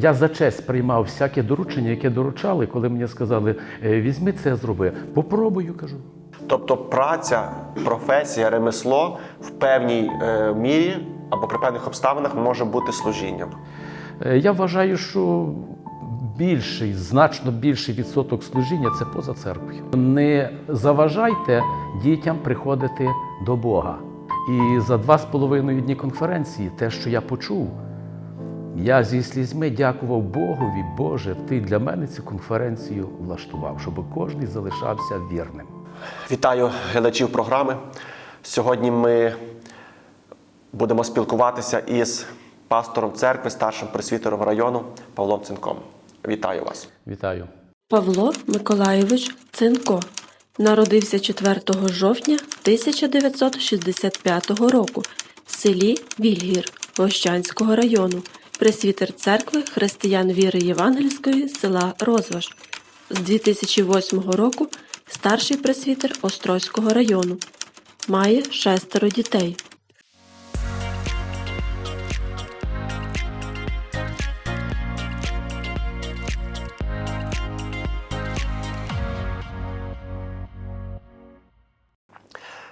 Я за честь приймав всяке доручення, яке доручали, коли мені сказали, «Е, візьми це зроби. Попробую, кажу. Тобто праця, професія, ремесло в певній е, мірі або при певних обставинах може бути служінням. Е, Я вважаю, що більший, значно більший відсоток служіння це поза церквою. Не заважайте дітям приходити до Бога. І за два з половиною дні конференції, те, що я почув, я зі слізьми дякував Богові, Боже, ти для мене цю конференцію влаштував, щоб кожен залишався вірним. Вітаю глядачів програми. Сьогодні ми будемо спілкуватися із пастором церкви, старшим пресвітером району Павлом Цинком. Вітаю вас. Вітаю. Павло Миколайович Цинко народився 4 жовтня 1965 року в селі Вільгір Гощанського району, пресвітер церкви християн віри Євангельської села Розваж. З 2008 року старший пресвітер Острозького району. Має шестеро дітей.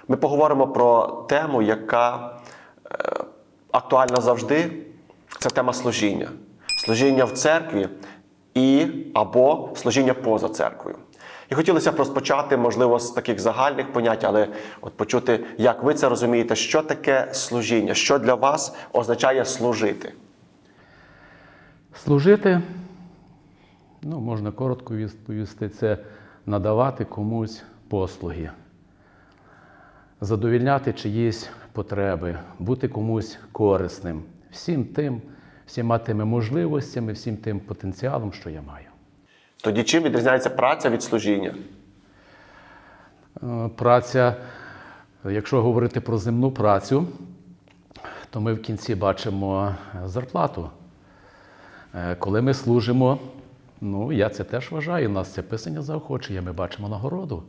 Ми поговоримо про тему, яка е, актуальна завжди. Це тема служіння. Служіння в церкві і або служіння поза церквою. І хотілося б розпочати, можливо, з таких загальних понять, але от почути, як ви це розумієте, що таке служіння, що для вас означає служити. Служити, ну, можна коротко відповісти, це надавати комусь послуги, задовільняти чиїсь потреби, бути комусь корисним, всім тим, всіма тими можливостями, всім тим потенціалом, що я маю. Тоді чим відрізняється праця від служіння? Е, Праця, якщо говорити про земну працю, то ми в кінці бачимо е, зарплату. Е, Коли ми служимо, ну я це теж вважаю, у нас це писання заохочення, ми бачимо нагороду.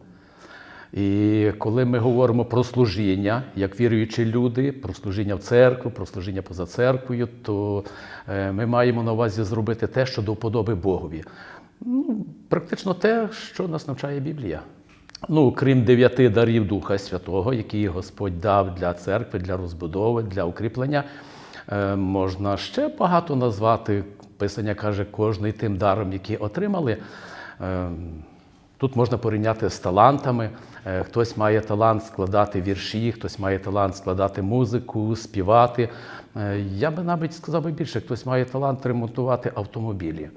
І коли ми говоримо про служіння, як віруючі люди, про служіння в церкву, про служіння поза церквою, то е, ми маємо на увазі зробити те, що до вподоби Богові. Ну, практично те, що нас навчає Біблія. Ну, крім дев'яти дарів Духа Святого, які Господь дав для церкви, для розбудови, для укріплення, е, можна ще багато назвати. Писання каже, кожний тим даром, який отримали. Тут можна порівняти з талантами. Е, Хтось має талант складати вірші, хтось має талант складати музику, співати. Е, Я би навіть сказав би більше, хтось має талант ремонтувати автомобілі.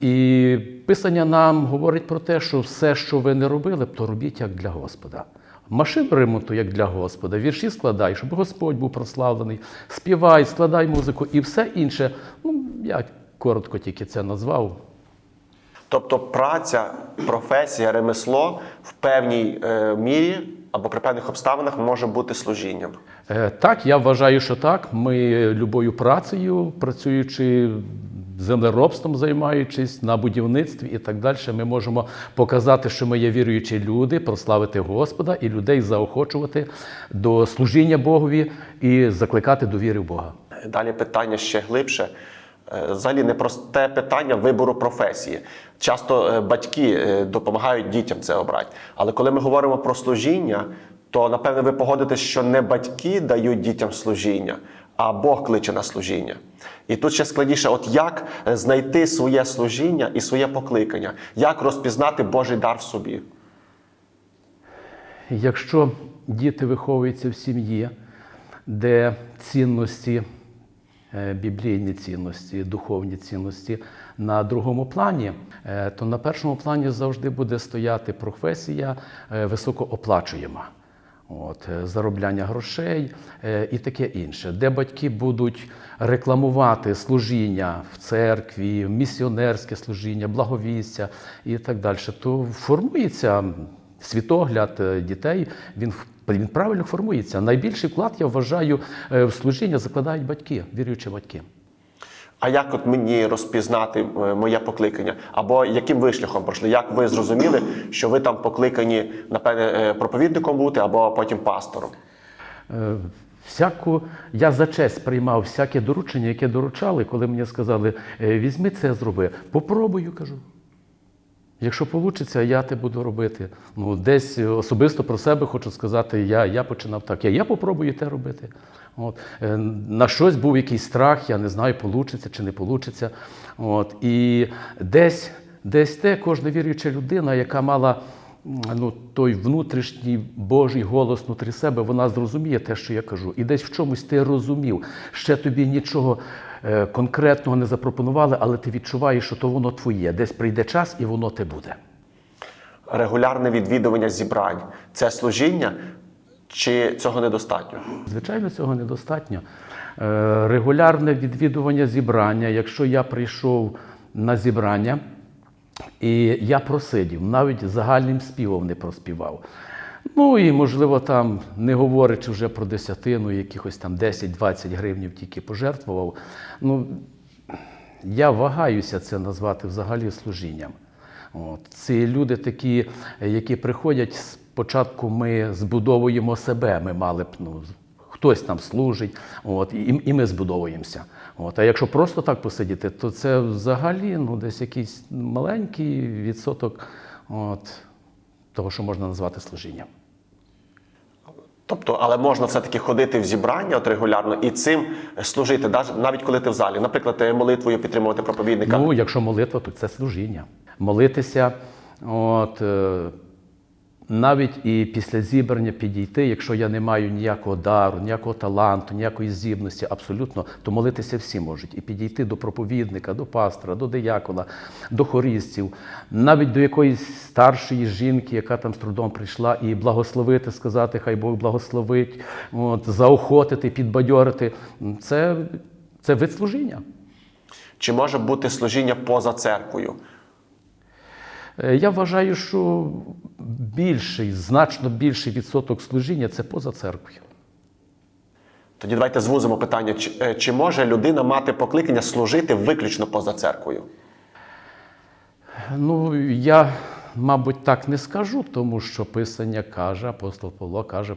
І Писання нам говорить про те, що все, що ви не робили, то робіть як для Господа. Машину ремонту як для Господа, вірші складай, щоб Господь був прославлений, співай, складай музику і все інше. Ну, я коротко тільки це назвав. Тобто праця, професія, ремесло в певній е, мірі або при певних обставинах може бути служінням. Е, Так, я вважаю, що так. Ми любою працею, працюючи землеробством, займаючись на будівництві і так далі, ми можемо показати, що ми є віруючі люди, прославити Господа і людей заохочувати до служіння Богові і закликати до віри в Бога. Далі питання ще глибше. Е, Взагалі непросте питання вибору професії. Часто е, батьки е, допомагають дітям це обрати. Але коли ми говоримо про служіння, то напевне ви погодитесь, що не батьки дають дітям служіння, а Бог кличе на служіння. І тут ще складніше, от як знайти своє служіння і своє покликання, як розпізнати Божий дар в собі. Якщо діти виховуються в сім'ї, де цінності, біблійні цінності, духовні цінності на другому плані, е, то на першому плані завжди буде стояти професія е, високооплачуєма. От, е, заробляння грошей е, і таке інше, де батьки будуть рекламувати служіння в церкві, місіонерське служіння, благовістя і так далі, то формується світогляд е, дітей, він, він правильно формується. Найбільший вклад, я вважаю, е, в служіння закладають батьки, віруючі батьки. А як от мені розпізнати е, моє покликання? Або яким ви шляхом пройшли? Як ви зрозуміли, що ви там покликані, напевне, е, проповідником бути, або потім пастором? Всяку, я за честь приймав всяке доручення, яке доручали, коли мені сказали, «Е, візьми це зроби. Попробую, кажу. Якщо вийде, я те буду робити. Ну, десь особисто про себе хочу сказати, я, я починав так. Я, я попробую те робити. От. Е, На щось був якийсь страх, я не знаю, вийде чи не вийде. От. І десь, десь те кожна віруюча людина, яка мала ну, той внутрішній Божий голос внутрі себе, вона зрозуміє те, що я кажу. І десь в чомусь ти розумів. Ще тобі нічого конкретного не запропонували, але ти відчуваєш, що то воно твоє. Десь прийде час і воно те буде. Регулярне відвідування зібрань це служіння, чи цього недостатньо? Звичайно, цього недостатньо. Е, Регулярне відвідування зібрання. Якщо я прийшов на зібрання і я просидів, навіть загальним співом не проспівав. Ну і, можливо, там, не говорячи вже про десятину, якихось там 10-20 гривнів тільки пожертвував. Ну, я вагаюся це назвати взагалі служінням. От. Ці люди такі, які приходять, спочатку ми збудовуємо себе, ми мали б, ну, хтось нам служить, от, і, і ми збудовуємося. От. А якщо просто так посидіти, то це взагалі ну, десь якийсь маленький відсоток от, того, що можна назвати служінням. Тобто, але можна все-таки ходити в зібрання от регулярно і цим служити, навіть коли ти в залі. Наприклад, е, молитвою підтримувати проповідника. Ну, якщо молитва, то це служіння. Молитися, от, е, навіть і після зібрання підійти, якщо я не маю ніякого дару, ніякого таланту, ніякої здібності, абсолютно, то молитися всі можуть. І підійти до проповідника, до пастора, до диякона, до хорістів, навіть до якоїсь старшої жінки, яка там з трудом прийшла, і благословити, сказати, хай Бог благословить, от, заохотити, підбадьорити. Це, це вид служіння. Чи може бути служіння поза церквою? Е, Я вважаю, що більший, значно більший відсоток служіння це поза церквою. Тоді давайте звузимо питання: чи, е, чи може людина мати покликання служити виключно поза церквою? Ну, я, мабуть, так не скажу, тому що Писання каже, апостол Павло каже,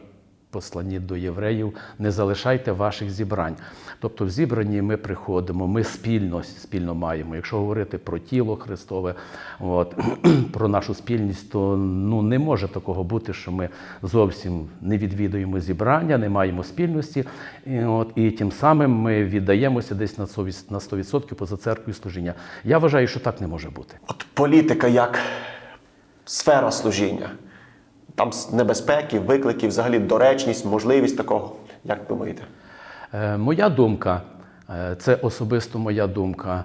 посланні до євреїв, не залишайте ваших зібрань. Тобто в зібранні ми приходимо, ми спільно, спільно маємо. Якщо говорити про тіло Христове, от, про нашу спільність, то ну, не може такого бути, що ми зовсім не відвідуємо зібрання, не маємо спільності, і, от, і тим самим ми віддаємося десь на 100% на 100% поза церквою служіння. Я вважаю, що так не може бути. От політика як сфера служіння. Там небезпеки, виклики, взагалі доречність, можливість такого. Як думаєте? Е, Моя думка, е, це особисто моя думка.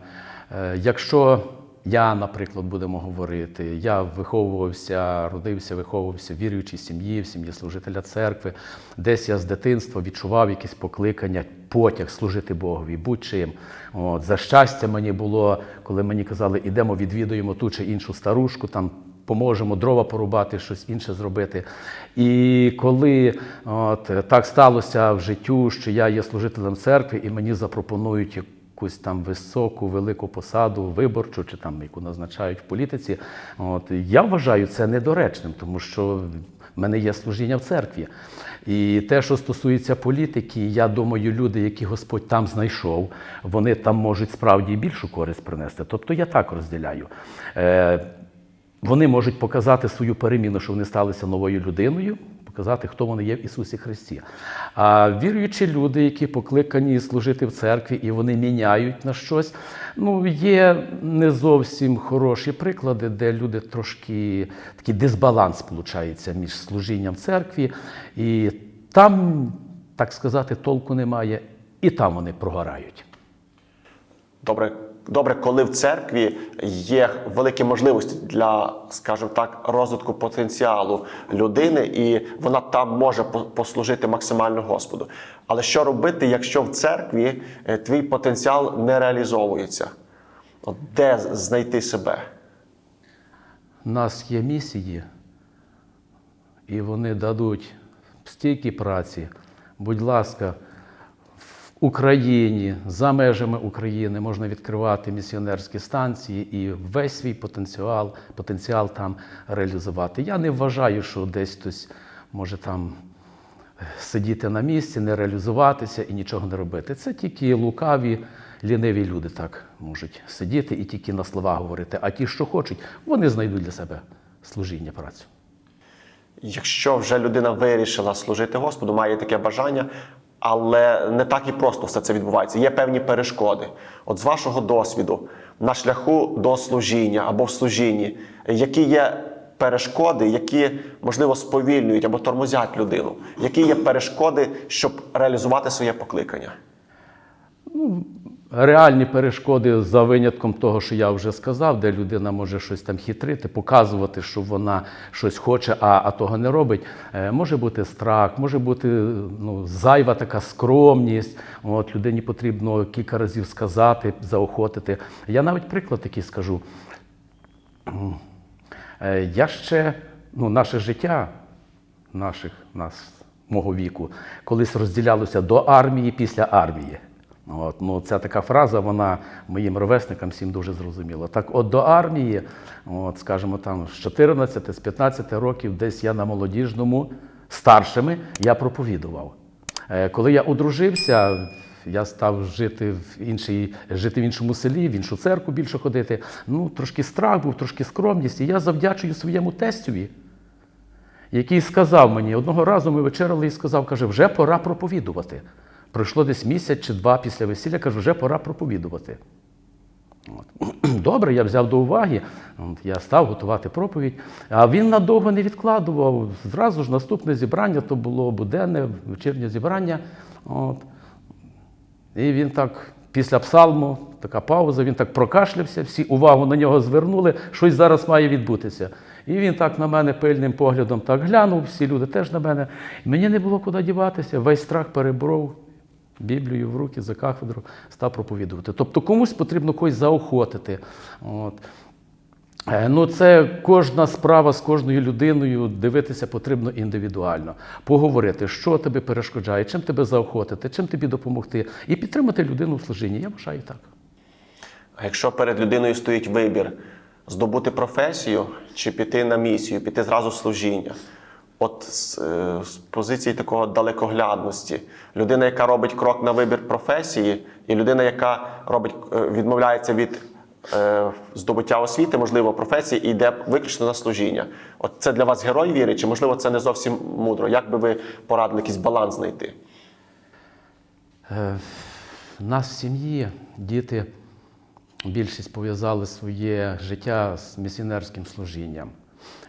Е, Якщо я, наприклад, будемо говорити, я виховувався, родився, виховувався в віруючій сім'ї, в сім'ї служителя церкви, десь я з дитинства відчував якесь покликання, потяг служити Богові, будь-чим. От, за щастя мені було, коли мені казали, ідемо відвідуємо ту чи іншу старушку, там поможемо дрова порубати, щось інше зробити. І коли от, так сталося в життю, що я є служителем церкви, і мені запропонують якусь там високу, велику посаду, виборчу, чи там яку назначають в політиці, от, я вважаю це недоречним, тому що в мене є служіння в церкві. І те, що стосується політики, я думаю, люди, які Господь там знайшов, вони там можуть справді більшу користь принести. Тобто я так розділяю. Вони можуть показати свою переміну, що вони сталися новою людиною, показати, хто вони є в Ісусі Христі. А віруючі люди, які покликані служити в церкві, і вони міняють на щось, ну є не зовсім хороші приклади, де люди трошки такий дисбаланс виходить між служінням церкві, і там, так сказати, толку немає, і там вони прогорають. Добре, добре, коли в церкві є великі можливості для, скажімо так, розвитку потенціалу людини, і вона там може послужити максимально Господу. Але що робити, якщо в церкві е, твій потенціал не реалізовується? От де знайти себе? У нас є місії, і вони дадуть стільки праці. Будь ласка, Україні, за межами України можна відкривати місіонерські станції і весь свій потенціал, потенціал там реалізувати. Я не вважаю, що десь хтось може там сидіти на місці, не реалізуватися і нічого не робити. Це тільки лукаві, ліниві люди так можуть сидіти і тільки на слова говорити. А ті, що хочуть, вони знайдуть для себе служіння працю. Якщо вже людина вирішила служити Господу, має таке бажання, але не так і просто все це відбувається. Є певні перешкоди. От з вашого досвіду, на шляху до служіння або в служінні, які є перешкоди, які, можливо, сповільнюють або тормозять людину, які є перешкоди, щоб реалізувати своє покликання? Реальні перешкоди за винятком того, що я вже сказав, де людина може щось там хитрити, показувати, що вона щось хоче, а, а того не робить. Е, може бути страх, може бути ну, зайва така скромність. От людині потрібно кілька разів сказати, заохотити. Я навіть приклад такий скажу. Е, Я ще ну, наше життя, наших нас, мого віку, колись розділялося до армії після армії. От, ну, ця така фраза, вона моїм ровесникам всім дуже зрозуміла. Так, от до армії, от, скажімо, там з 14, з 15 років, десь я на молодіжному старшими я проповідував. Е, Коли я одружився, я став жити в іншій, жити в іншому селі, в іншу церкву більше ходити. Ну, трошки страх був, трошки скромність. І я завдячую своєму тестюві, який сказав мені, одного разу ми вечеряли і сказав, каже, вже пора проповідувати. Пройшло десь місяць чи два після весілля, каже, вже пора проповідувати. От. Добре, я взяв до уваги, я став готувати проповідь, а він надовго не відкладував. Зразу ж наступне зібрання, то було буденне, вечірнє зібрання. От. І він так, після псалму, така пауза, він так прокашлявся, всі увагу на нього звернули, щось зараз має відбутися. І він так на мене пильним поглядом так глянув, всі люди теж на мене. Мені не було куди діватися, весь страх переборов. Біблію в руки за кафедру став проповідувати. Тобто комусь потрібно когось заохотити. От. Е, Ну, це кожна справа з кожною людиною дивитися потрібно індивідуально, поговорити, що тебе перешкоджає, чим тебе заохотити, чим тобі допомогти, і підтримати людину в служінні. Я вважаю так. А якщо перед людиною стоїть вибір здобути професію чи піти на місію, піти зразу в служіння, от з, е, з позиції такого далекоглядності, людина, яка робить крок на вибір професії, і людина, яка робить, е, відмовляється від е, здобуття освіти, можливо, професії, і йде виключно на служіння. От це для вас герой віри, чи можливо це не зовсім мудро? Як би ви порадили якийсь баланс знайти? Е, В нас в сім'ї діти більшість пов'язали своє життя з місіонерським служінням.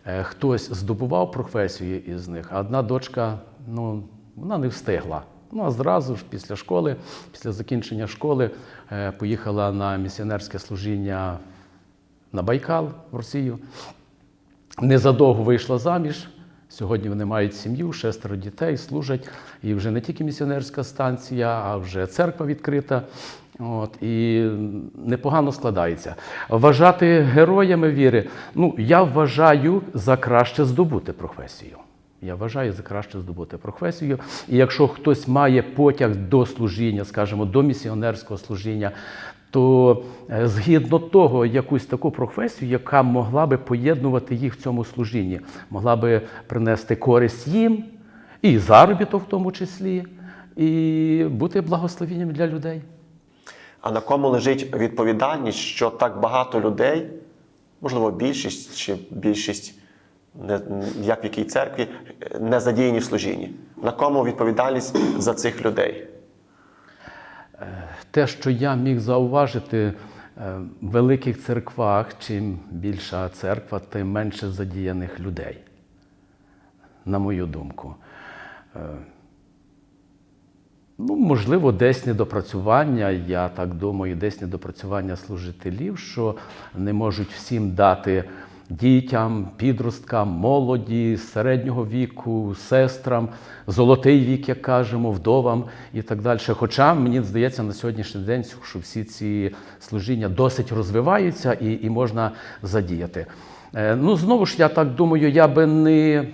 Е, Хтось здобував професію із них, а одна дочка ну, вона не встигла. Ну, а зразу ж після школи, після закінчення школи, е, поїхала на місіонерське служіння на Байкал в Росію. Незадовго вийшла заміж. Сьогодні вони мають сім'ю, шестеро дітей, служать. І вже не тільки місіонерська станція, а вже церква відкрита. От, і непогано складається. Вважати героями віри. Ну, я вважаю за краще здобути професію. Я вважаю за краще здобути професію. І якщо хтось має потяг до служіння, скажімо, до місіонерського служіння, то е, згідно того, якусь таку професію, яка могла би поєднувати їх в цьому служінні, могла би принести користь їм, і заробіток в тому числі, і бути благословенням для людей. А на кому лежить відповідальність, що так багато людей, можливо, більшість чи більшість, як в якій церкві, не задіяні в служінні? На кому відповідальність за цих людей? Те, що я міг зауважити, е, в великих церквах, чим більша церква, тим менше задіяних людей, на мою думку. Ну, можливо, десь недопрацювання, я так думаю, десь недопрацювання служителів, що не можуть всім дати дітям, підросткам, молоді, середнього віку, сестрам, золотий вік, як кажемо, вдовам і так далі. Хоча мені здається на сьогоднішній день, що всі ці служіння досить розвиваються і, і можна задіяти. Е, Ну, знову ж я так думаю, я би не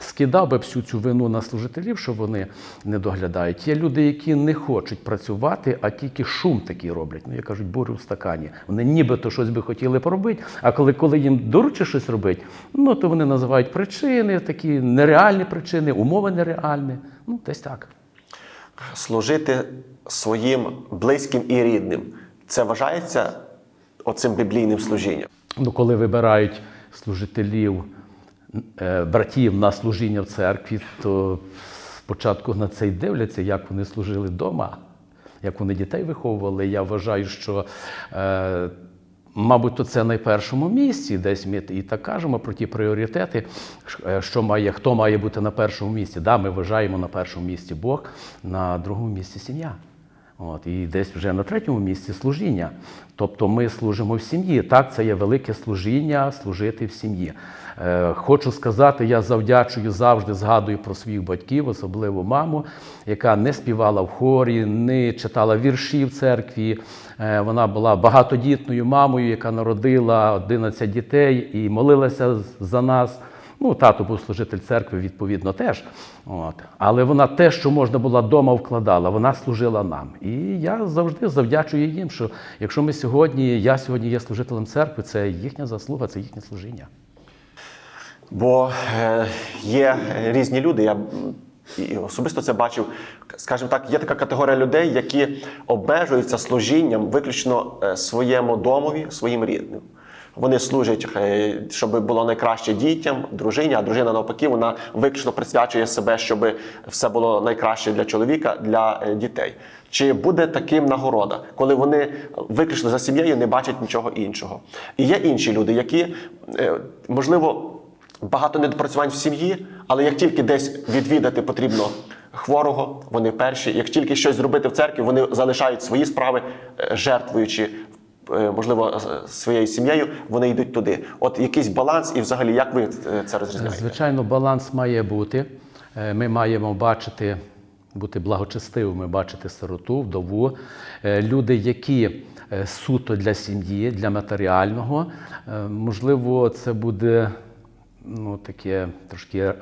скидав би всю цю вину на служителів, що вони не доглядають. Є люди, які не хочуть працювати, а тільки шум такий роблять. Ну, я кажуть, бурю в стакані. Вони нібито щось би хотіли поробити, а коли, коли їм доручить щось робити, ну то вони називають причини, такі нереальні причини, умови нереальні. Ну, десь так. Служити своїм близьким і рідним це вважається оцим біблійним служінням. Ну, коли вибирають служителів, братів на служіння в церкві, то спочатку на це й дивляться, як вони служили вдома, як вони дітей виховували. Я вважаю, що, е, мабуть, то це на першому місці, десь ми і так кажемо про ті пріоритети, е, що має, хто має бути на першому місці. Да, ми вважаємо на першому місці Бог, на другому місці сім'я. От, і десь вже на третьому місці служіння. Тобто ми служимо в сім'ї. Так, це є велике служіння служити в сім'ї. Е, хочу сказати, я завдячую завжди згадую про своїх батьків, особливо маму, яка не співала в хорі, не читала вірші в церкві. Е, вона була багатодітною мамою, яка народила 11 дітей і молилася за нас. Ну, тато був служитель церкви, відповідно, теж. От. Але вона те, що можна було вдома вкладала, вона служила нам. І я завжди завдячую їм, що якщо ми сьогодні, я сьогодні є служителем церкви, це їхня заслуга, це їхнє служіння. Бо е, є різні люди. Я і особисто це бачив. Скажімо так, є така категорія людей, які обмежуються служінням виключно е, своєму домові, своїм рідним. Вони служать, е, щоб було найкраще дітям, дружині, а дружина навпаки, вона виключно присвячує себе, щоб все було найкраще для чоловіка, для е, дітей. Чи буде таким нагорода, коли вони виключно за сім'єю не бачать нічого іншого? І є інші люди, які е, можливо багато недопрацювань в сім'ї, але як тільки десь відвідати потрібно хворого, вони перші. Як тільки щось зробити в церкві, вони залишають свої справи, жертвуючи. Е, Можливо, своєю сім'єю вони йдуть туди. От якийсь баланс, і взагалі, як ви е, це розрізняєте? Звичайно, баланс має бути. Е, Ми маємо бачити, бути благочестивими, бачити сироту, вдову. Е, Люди, які е, суто для сім'ї, для матеріального, е, можливо, це буде ну, таке трошки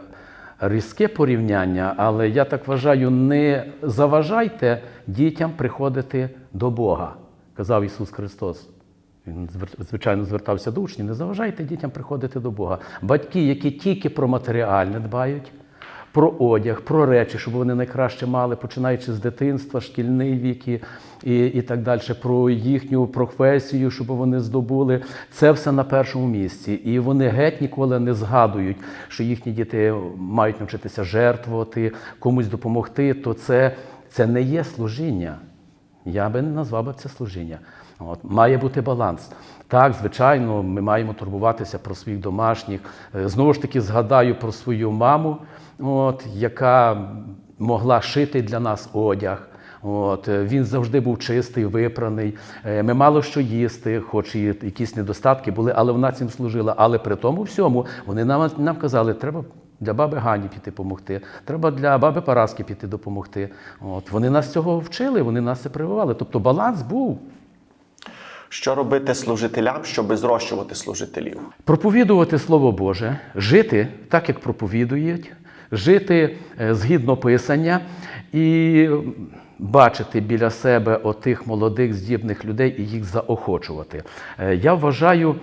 різке порівняння, але я так вважаю, не заважайте дітям приходити до Бога, казав Ісус Христос. Він звичайно звертався до учнів. Не заважайте дітям приходити до Бога. Батьки, які тільки про матеріальне дбають, про одяг, про речі, щоб вони найкраще мали, починаючи з дитинства, шкільний вік і, і, і так далі, про їхню професію, щоб вони здобули. Це все на першому місці. І вони геть ніколи не згадують, що їхні діти мають навчитися жертвувати, комусь допомогти. То це, це не є служіння. Я би не назвав би це служіння. От, має бути баланс. Так, звичайно, ми маємо турбуватися про своїх домашніх. Е, Знову ж таки, згадаю про свою маму, от, яка могла шити для нас одяг. От, е, він завжди був чистий, випраний. Е, Ми мало що їсти, хоч і якісь недостатки були, але вона цим служила. Але при тому всьому вони нам, нам казали, треба для баби Гані піти допомогти, треба для баби Параски піти допомогти. От, вони нас цього вчили, вони нас це прививали. Тобто баланс був. Що робити служителям, щоб зрощувати служителів? Проповідувати Слово Боже, жити так, як проповідують, жити е, згідно Писання і бачити біля себе отих молодих здібних людей і їх заохочувати. Е, Я вважаю,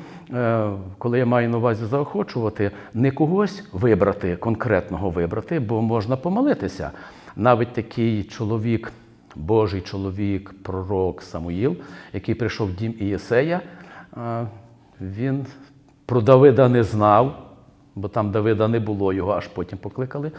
коли я маю на увазі заохочувати, не когось вибрати, конкретного вибрати, бо можна помилитися. Навіть такий чоловік. Божий чоловік, пророк Самуїл, який прийшов в дім Ієсея, е, він про Давида не знав, бо там Давида не було, його аж потім покликали.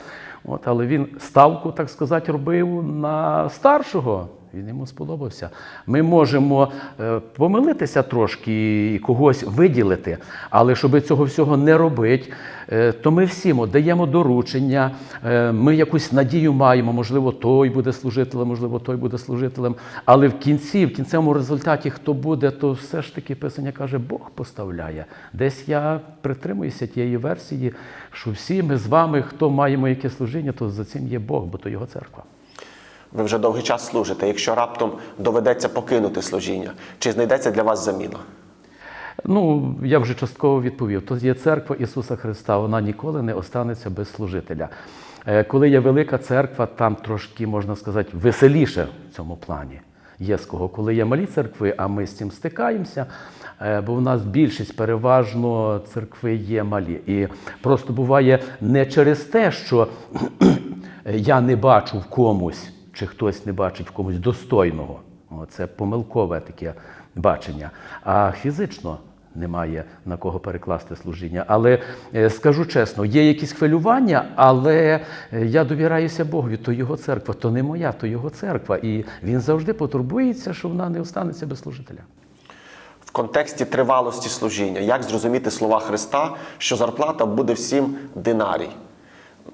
От, але він ставку, так сказати, робив на старшого. Він йому сподобався. Ми можемо е, помилитися трошки і когось виділити, але щоб цього всього не робити, е, то ми всім даємо доручення, е, ми якусь надію маємо, можливо, той буде служителем, можливо, той буде служителем. Але в кінці, в кінцевому результаті, хто буде, то все ж таки Писання каже, Бог поставляє. Десь я притримуюся тієї версії, що всі ми з вами, хто маємо яке служіння, то за цим є Бог, бо то його церква. Ви вже довгий час служите. Якщо раптом доведеться покинути служіння, чи знайдеться для вас заміна? Ну, я вже частково відповів. То є церква Ісуса Христа, вона ніколи не останеться без служителя. Е, Коли є велика церква, там трошки, можна сказати, веселіше в цьому плані. Є з кого. Коли є малі церкви, а ми з цим стикаємося, е, бо в нас більшість переважно церкви є малі. І просто буває не через те, що я не бачу в комусь, чи хтось не бачить в комусь достойного. Це помилкове таке бачення. А фізично немає на кого перекласти служіння. Але е, скажу чесно, є якісь хвилювання, але е, я довіряюся Богові, то його церква, то не моя, то його церква. І він завжди потурбується, що вона не останеться без служителя. В контексті тривалості служіння, як зрозуміти слова Христа, що зарплата буде всім динарій?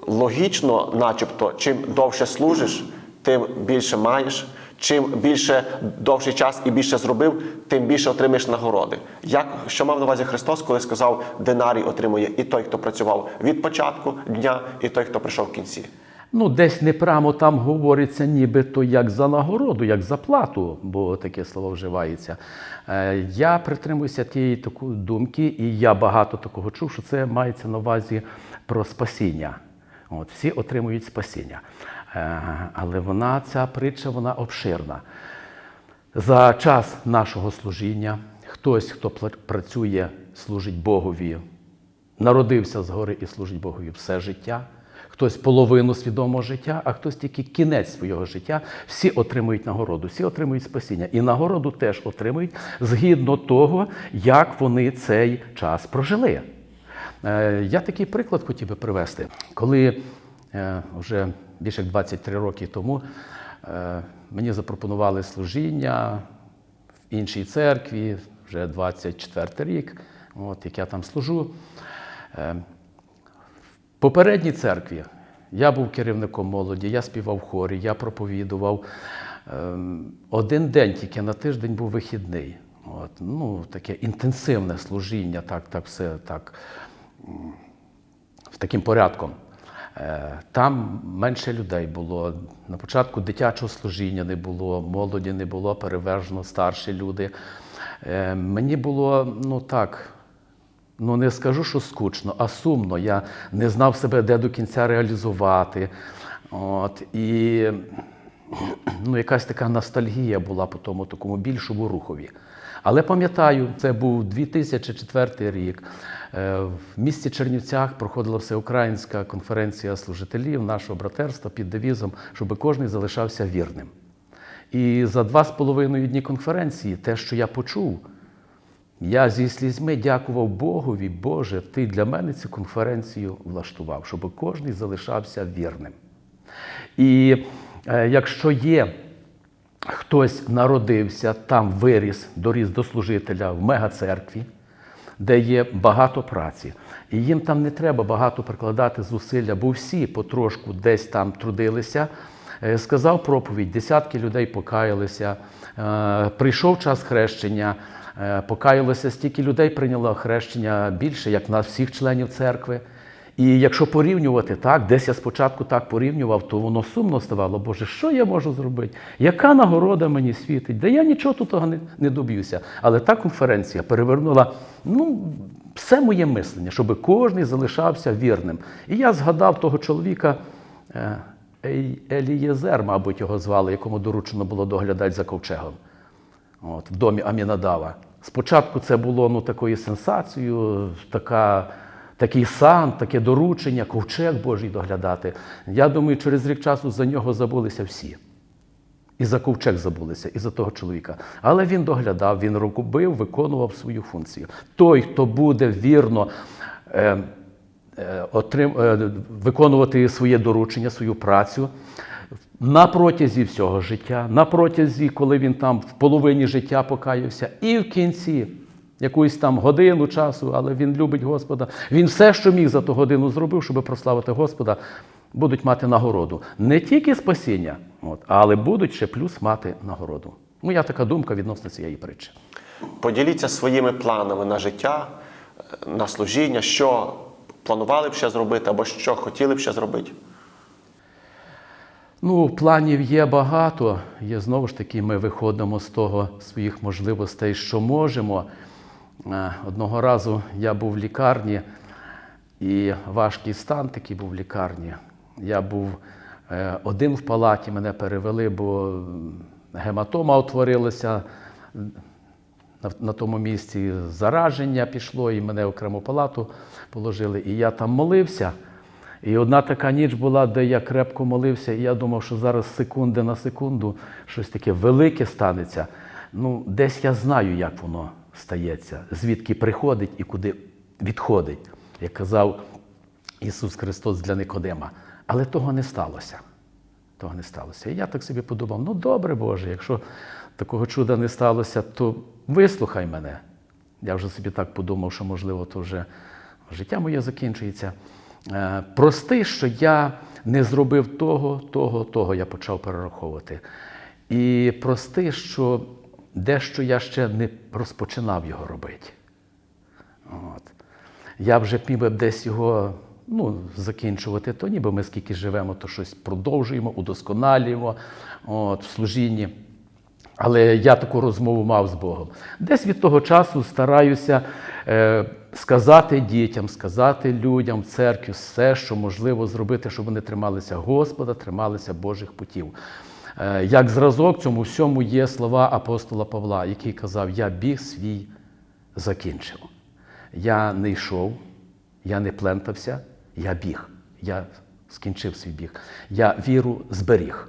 Логічно, начебто, чим довше служиш, тим більше маєш. Чим більше довший час і більше зробив, тим більше отримаєш нагороди. Як що мав на увазі Христос, коли сказав, динарій отримує і той, хто працював від початку дня, і той, хто прийшов в кінці. Ну, десь непрямо там говориться, нібито як за нагороду, як за плату, бо таке слово вживається. Е, Я притримуюся тієї такої думки, і я багато такого чув, що це мається на увазі про спасіння. От, всі отримують спасіння. Е, Але вона, ця притча, вона обширна. За час нашого служіння хтось, хто працює, служить Богові, народився згори і служить Богові все життя. Хтось половину свідомого життя, а хтось тільки кінець свого життя. Всі отримують нагороду, всі отримують спасіння. І нагороду теж отримують згідно того, як вони цей час прожили. Е, Я такий приклад хотів би привести. Коли е, вже більше як 23 роки тому е, мені запропонували служіння в іншій церкві, вже 24 рік, от, як я там служу. Е, В попередній церкві я був керівником молоді, я співав в хорі, я проповідував. Ем, Один день тільки на тиждень був вихідний. От, ну, таке інтенсивне служіння, так, так все так з таким порядком. Е, Там менше людей було. На початку дитячого служіння не було, молоді не було, переважно старші люди. Е, Мені було ну так, ну не скажу, що скучно, а сумно. Я не знав себе, де до кінця реалізувати. От, і ну, якась така ностальгія була по тому такому більшому рухові. Але пам'ятаю, це був 2004 рік. Е, В місті Чернівцях проходила всеукраїнська конференція служителів нашого братерства під девізом, щоб кожен залишався вірним. І за два з половиною дні конференції, те, що я почув, я зі слізьми дякував Богові, Боже, ти для мене цю конференцію влаштував, щоб кожен залишався вірним. І е, якщо є хтось народився, там виріс, доріс до служителя в мегацеркві, де є багато праці, і їм там не треба багато прикладати зусилля, бо всі потрошку десь там трудилися. Е, Сказав проповідь, десятки людей покаялися, е, прийшов час хрещення, е, покаялося стільки людей прийняло хрещення більше, як на всіх членів церкви. І якщо порівнювати так, десь я спочатку так порівнював, то воно сумно ставало, Боже, що я можу зробити? Яка нагорода мені світить? Да я нічого тут того не, не доб'юся. Але та конференція перевернула ну, все моє мислення, щоб кожен залишався вірним. І я згадав того чоловіка. е, Елієзер, мабуть, його звали, якому доручено було доглядати за ковчегом от, в домі Амінадава. Спочатку це було ну, такою сенсацією, така, такий сан, таке доручення, ковчег Божий доглядати. Я думаю, через рік часу за нього забулися всі. І за ковчег забулися, і за того чоловіка. Але він доглядав, він робив, виконував свою функцію. Той, хто буде вірно е, е, отрим, е, виконувати своє доручення, свою працю на протязі всього життя, на протязі, коли він там в половині життя покаявся, і в кінці. Якусь там годину часу, але він любить Господа. Він все, що міг за ту годину зробив, щоб прославити Господа, будуть мати нагороду. Не тільки спасіння, от, але будуть ще плюс мати нагороду. Моя така думка відносно цієї притчі. Поділіться своїми планами на життя, е, на служіння, що планували б ще зробити, або що хотіли б ще зробити. Ну, планів є багато. Є знову ж таки, ми виходимо з того своїх можливостей, що можемо. Е, Одного разу я був в лікарні, і важкий стан такий був в лікарні. Я був е, один в палаті, мене перевели, бо гематома утворилася на, на тому місці зараження пішло, і мене в окрему палату положили. І я там молився. І одна така ніч була, де я крепко молився, і я думав, що зараз секунди на секунду щось таке велике станеться. Ну, десь я знаю, як воно стається, звідки приходить і куди відходить, як казав Ісус Христос для Никодима. Але того не сталося. Того не сталося. І я так собі подумав: ну добре, Боже, якщо такого чуда не сталося, то вислухай мене. Я вже собі так подумав, що можливо, то вже життя моє закінчується. Е, Прости, що я не зробив того, того, того, я почав перераховувати. І прости, що дещо я ще не розпочинав його робити. От. Я вже міг десь його ну, закінчувати, то ніби ми скільки живемо, то щось продовжуємо, удосконалюємо от, в служінні. Але я таку розмову мав з Богом. Десь від того часу стараюся е, сказати дітям, сказати людям церкві все, що можливо зробити, щоб вони трималися Господа, трималися Божих путів. Е, як зразок цьому всьому є слова апостола Павла, який казав: Я біг свій закінчив. Я не йшов, я не плентався, я біг. Я скінчив свій біг. Я віру зберіг.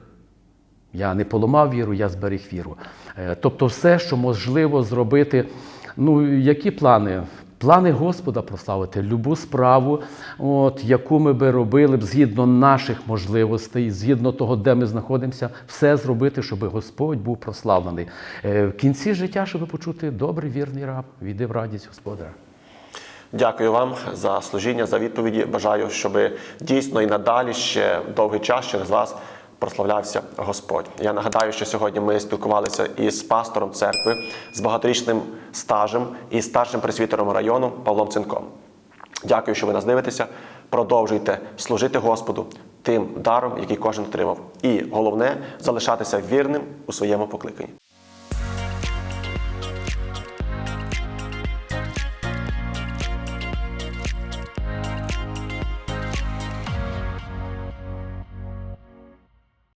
Я не поламав віру, я зберіг віру. Е, Тобто, все, що можливо зробити. Ну, які плани? Плани Господа прославити, любу справу, от, яку ми би робили б згідно наших можливостей, згідно того, де ми знаходимося, все зробити, щоб Господь був прославлений. Е, В кінці життя, щоб почути добрий вірний раб, війди в радість Господаря. Дякую вам за служіння, за відповіді. Бажаю, щоб дійсно і надалі ще довгий час через вас прославлявся Господь. Я нагадаю, що сьогодні ми спілкувалися із пастором церкви з багаторічним стажем і старшим пресвітером району Павлом Цинком. Дякую, що ви нас дивитеся. Продовжуйте служити Господу тим даром, який кожен отримав. І головне залишатися вірним у своєму покликанні.